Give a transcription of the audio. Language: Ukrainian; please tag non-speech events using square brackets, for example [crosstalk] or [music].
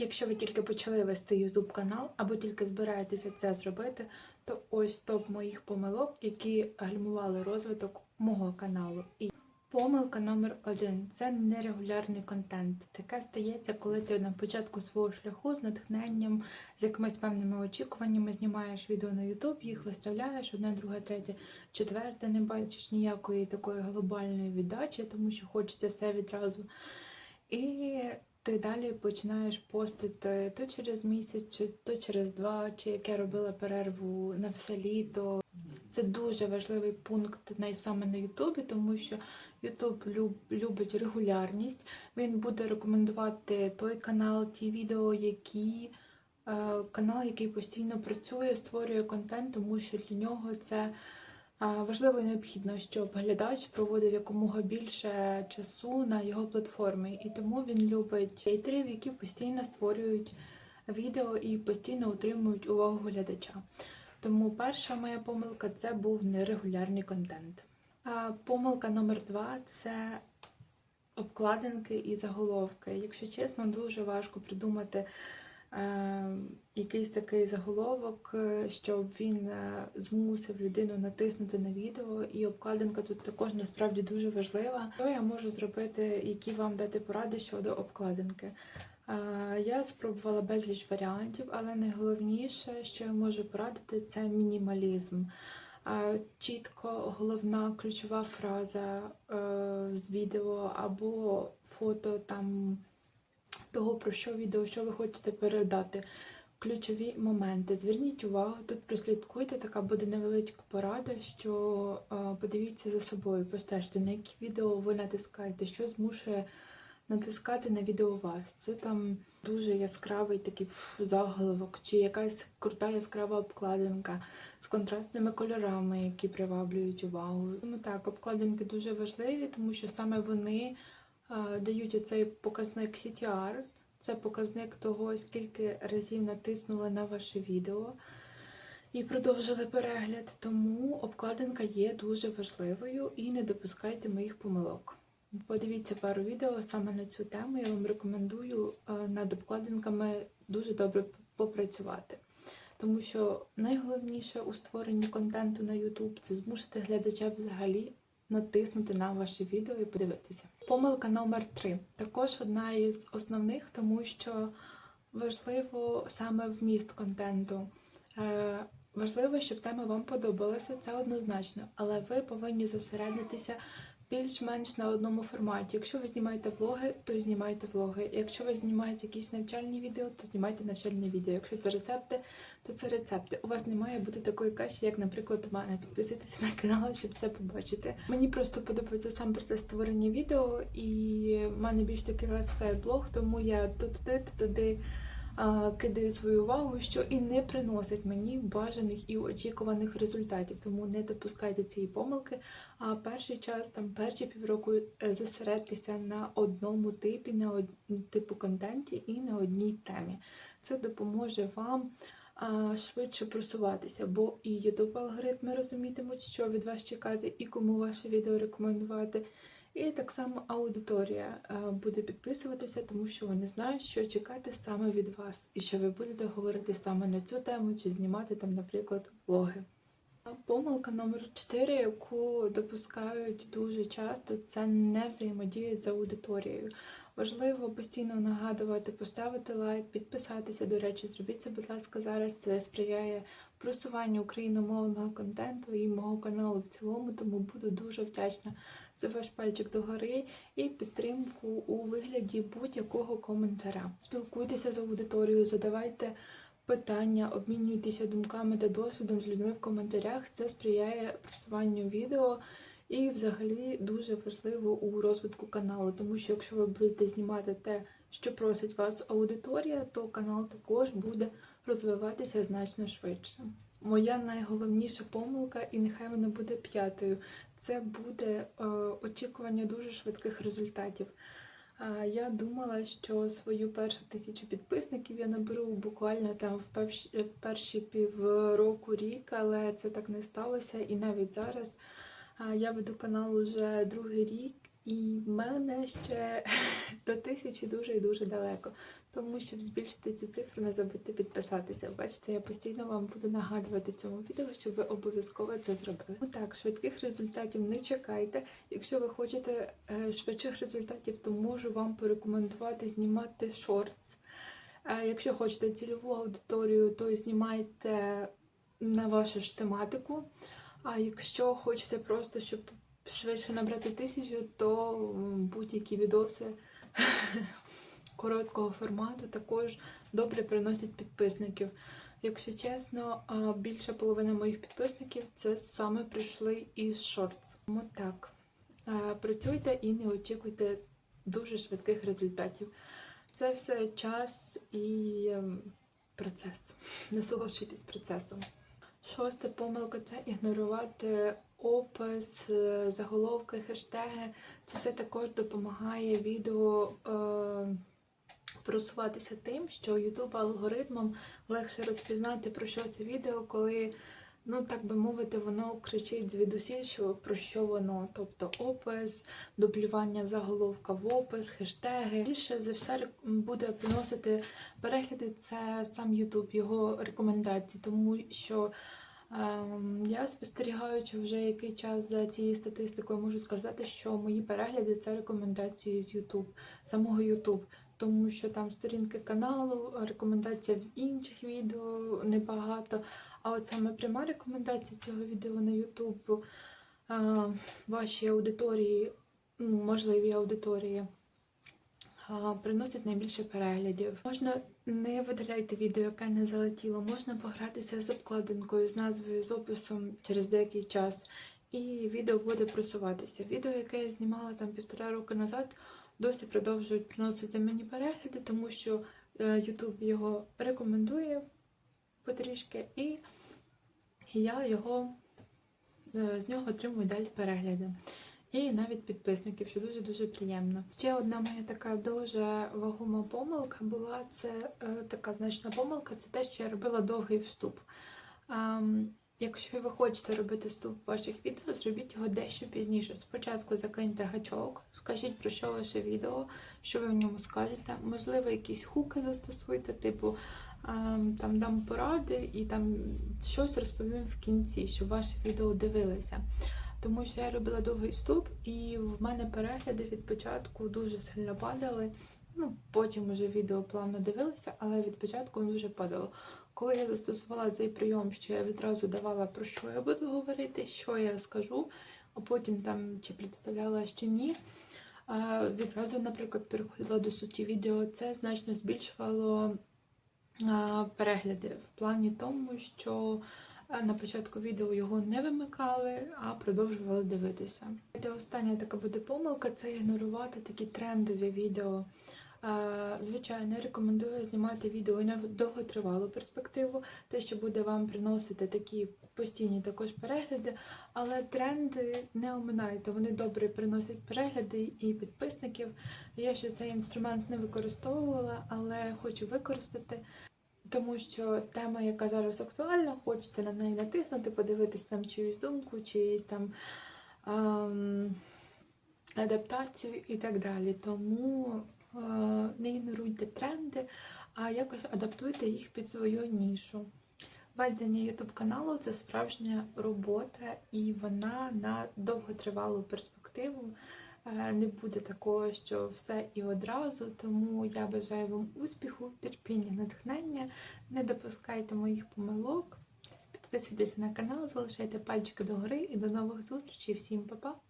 Якщо ви тільки почали вести YouTube канал або тільки збираєтеся це зробити, то ось топ моїх помилок, які гальмували розвиток мого каналу. І помилка номер один це нерегулярний контент. Таке стається, коли ти на початку свого шляху з натхненням, з якимись певними очікуваннями знімаєш відео на YouTube, їх виставляєш одне, друге, третє, четверте, не бачиш ніякої такої глобальної віддачі, тому що хочеться все відразу. І ти далі починаєш постити то через місяць, то через два, чи як я робила перерву на все літо. Це дуже важливий пункт саме на Ютубі, тому що Ютуб любить регулярність. Він буде рекомендувати той канал, ті відео, які е, канал, який постійно працює, створює контент, тому що для нього це Важливо і необхідно, щоб глядач проводив якомога більше часу на його платформі, і тому він любить хейтерів, які постійно створюють відео і постійно утримують увагу глядача. Тому перша моя помилка це був нерегулярний контент. А помилка номер два це обкладинки і заголовки. Якщо чесно, дуже важко придумати якийсь такий заголовок, е, щоб він е, змусив людину натиснути на відео. І обкладинка тут також насправді дуже важлива. Що я можу зробити, які вам дати поради щодо обкладинки? Е, Я спробувала безліч варіантів, але найголовніше, що я можу порадити, це мінімалізм. Е, Чітко головна ключова фраза е, з відео або фото там того, про що відео, що ви хочете передати. Ключові моменти. Зверніть увагу, тут прослідкуйте, така буде невеличка порада, що е, подивіться за собою, постежте, на які відео ви натискаєте, що змушує натискати на відео вас. Це там дуже яскравий такий пф, заголовок, чи якась крута яскрава обкладинка з контрастними кольорами, які приваблюють увагу. Тому так, обкладинки дуже важливі, тому що саме вони дають оцей показник CTR, це показник того, скільки разів натиснули на ваше відео і продовжили перегляд. Тому обкладинка є дуже важливою і не допускайте моїх помилок. Подивіться пару відео саме на цю тему. Я вам рекомендую е, над обкладинками дуже добре попрацювати. Тому що найголовніше у створенні контенту на YouTube це змусити глядача взагалі натиснути на ваше відео і подивитися. Помилка номер три також одна із основних, тому що важливо саме вміст контенту. Е, Важливо, щоб тема вам подобалася, це однозначно, але ви повинні зосередитися більш-менш на одному форматі. Якщо ви знімаєте влоги, то знімайте влоги. Якщо ви знімаєте якісь навчальні відео, то знімайте навчальні відео. Якщо це рецепти, то це рецепти. У вас не має бути такої каші, як, наприклад, у мене. Підписуйтесь на канал, щоб це побачити. Мені просто подобається сам процес створення відео, і в мене більш такий лайфстайл-блог, тому я то туди, то туди кидаю свою увагу, що і не приносить мені бажаних і очікуваних результатів. Тому не допускайте цієї помилки. А перший час, там перші півроку, е, зосередьтеся на одному типі, на одному типу контенті і на одній темі. Це допоможе вам. Швидше просуватися, бо і YouTube алгоритми розумітимуть, що від вас чекати, і кому ваше відео рекомендувати. І так само аудиторія е, буде підписуватися, тому що вони знають, що чекати саме від вас, і що ви будете говорити саме на цю тему, чи знімати там, наприклад, влоги. Помилка номер 4, яку допускають дуже часто, це не взаємодіють з аудиторією. Важливо постійно нагадувати, поставити лайк, підписатися. До речі, зробіть це, будь ласка, зараз. Це сприяє просуванню україномовного контенту і мого каналу в цілому, тому буду дуже вдячна за ваш пальчик догори і підтримку у вигляді будь-якого коментаря. Спілкуйтеся з аудиторією, задавайте питання, обмінюйтеся думками та досвідом з людьми в коментарях. Це сприяє просуванню відео. І взагалі дуже важливо у розвитку каналу, тому що якщо ви будете знімати те, що просить вас аудиторія, то канал також буде розвиватися значно швидше. Моя найголовніша помилка, і нехай вона буде п'ятою, це буде е, очікування дуже швидких результатів. Е, я думала, що свою першу тисячу підписників я наберу буквально там в перші, в перші півроку рік, але це так не сталося. І навіть зараз е, я веду канал уже другий рік, і в мене ще [laughs] до тисячі дуже і дуже далеко. Тому щоб збільшити цю цифру, не забудьте підписатися. Бачите, я постійно вам буду нагадувати в цьому відео, щоб ви обов'язково це зробили. Ну так, швидких результатів не чекайте. Якщо ви хочете е, швидших результатів, то можу вам порекомендувати знімати шортс. Е, Якщо хочете цільову аудиторію, то знімайте на вашу ж тематику. А якщо хочете просто, щоб швидше набрати тисячу, то будь-які відоси [laughs] короткого формату також добре приносять підписників. Якщо чесно, більша половина моїх підписників це саме прийшли із шортс. Тому так, працюйте і не очікуйте дуже швидких результатів. Це все час і ем, процес. [laughs] Насолоджуйтесь процесом. Шоста помилка це ігнорувати опис, е, заголовки, хештеги. Це все також допомагає відео е, просуватися тим, що YouTube алгоритмом легше розпізнати, про що це відео, коли, ну так би мовити, воно кричить звідусіль, що про що воно, тобто опис, дублювання заголовка в опис, хештеги. Більше за все буде приносити перегляди це сам YouTube, його рекомендації, тому що. Ем, Я спостерігаючи вже який час за цією статистикою, можу сказати, що мої перегляди це рекомендації з YouTube, самого YouTube, тому що там сторінки каналу, рекомендація в інших відео небагато. А от саме пряма рекомендація цього відео на YouTube е, вашій аудиторії, ну, можливій аудиторії. А, Приносить найбільше переглядів. Можна не видаляйте відео, яке не залетіло. Можна погратися з обкладинкою, з назвою, з описом через деякий час, і відео буде просуватися. Відео, яке я знімала там півтора року назад, досі продовжують приносити мені перегляди, тому що е, YouTube його рекомендує потрішки, і я його е, з нього отримую далі перегляди. І навіть підписників, що дуже-дуже приємно. Ще одна моя така дуже вагома помилка була це е, така значна помилка, це те, що я робила довгий вступ. Ем, якщо ви хочете робити вступ ваших відео, зробіть його дещо пізніше. Спочатку закиньте гачок, скажіть про що ваше відео, що ви в ньому скажете. Можливо, якісь хуки застосуйте, типу ем, там дам поради і там щось розповім в кінці, щоб ваше відео дивилися. Тому що я робила довгий вступ, і в мене перегляди від початку дуже сильно падали. Ну, потім уже відео плавно дивилася, але від початку дуже падало. Коли я застосувала цей прийом, що я відразу давала про що я буду говорити, що я скажу, а потім там чи представляла, чи ні. Відразу, наприклад, переходила до суті відео, це значно збільшувало перегляди в плані тому, що на початку відео його не вимикали, а продовжували дивитися. Та остання така буде помилка це ігнорувати такі трендові відео. Звичайно, рекомендую знімати відео і на довготривалу перспективу, те, що буде вам приносити такі постійні також перегляди, але тренди не оминайте, вони добре приносять перегляди і підписників. Я ще цей інструмент не використовувала, але хочу використати. Тому що тема, яка зараз актуальна, хочеться на неї натиснути, подивитись там чиюсь думку, чиюсь там ем, адаптацію і так далі. Тому е, не ігноруйте тренди, а якось адаптуйте їх під свою нішу. Ведення YouTube каналу це справжня робота, і вона на довготривалу перспективу. Е, Не буде такого, що все і одразу. Тому я бажаю вам успіху, терпіння, натхнення. Не допускайте моїх помилок. Підписуйтесь на канал, залишайте пальчики догори і до нових зустрічей. Всім па-па!